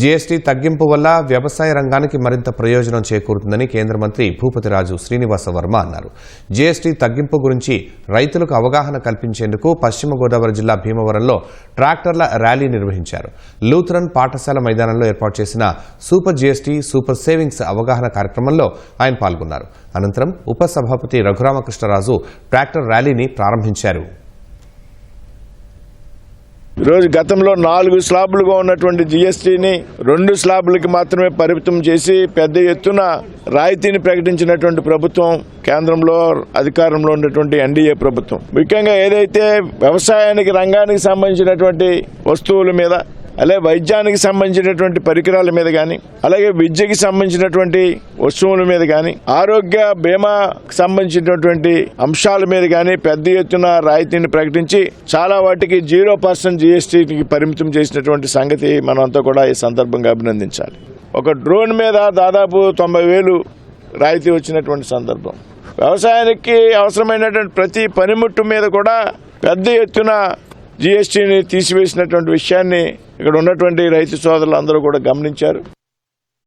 GST తగ్గింపు వల్ల వ్యవసాయ రంగానికి మరింత ప్రయోజనం చేకూరుతుందని కేంద్ర మంత్రి భూపతిరాజు శ్రీనివాస వర్మ అన్నారు. జీఎస్టీ తగ్గింపు గురించి రైతులకు అవగాహన కల్పించేందుకు పశ్చిమ గోదావరి జిల్లా భీమవరంలో ట్రాక్టర్ల ర్యాలీ నిర్వహించారు. లూథరన్ పాఠశాల మైదానంలో ఏర్పాటు చేసిన సూపర్ జీఎస్టీ సూపర్ సేవింగ్స్ అవగాహన కార్యక్రమంలో ఆయన పాల్గొన్నారు. అనంతరం ఉపసభాపతి రఘురామకృష్ణరాజు ట్రాక్టర్ ర్యాలీని ప్రారంభించారు. ఈరోజు గతంలో నాలుగు స్లాబులుగా ఉన్నటువంటి జిఎస్టీని రెండు స్లాబులకి మాత్రమే పరిమితం చేసి పెద్ద ఎత్తున రాయితీని ప్రకటించినటువంటి ప్రభుత్వం కేంద్రంలో అధికారంలో ఉన్నటువంటి ఎన్డీఏ ప్రభుత్వం. ముఖ్యంగా ఏదైతే వ్యవసాయానికి రంగానికి సంబంధించినటువంటి వస్తువుల మీద అలాగే వైద్యానికి సంబంధించినటువంటి పరికరాల మీద కానీ అలాగే విద్యకి సంబంధించినటువంటి వస్తువుల మీద కానీ ఆరోగ్య బీమా సంబంధించినటువంటి అంశాల మీద కానీ పెద్ద ఎత్తున రాయితీని ప్రకటించి చాలా వాటికి జీరో పర్సెంట్ జీఎస్టీకి పరిమితం చేసినటువంటి సంగతి మనమంతా కూడా ఈ సందర్భంగా అభినందించాలి. ఒక డ్రోన్ మీద దాదాపు తొంభై వేలు రాయితీ వచ్చినటువంటి సందర్భం. వ్యవసాయానికి అవసరమైనటువంటి ప్రతి పనిముట్టు మీద కూడా పెద్ద ఎత్తున జీఎస్టీని తీసివేసినటువంటి విషయాన్ని ఇక్కడ ఉన్నటువంటి రైతు సోదరులు అందరూ కూడా గమనించారు.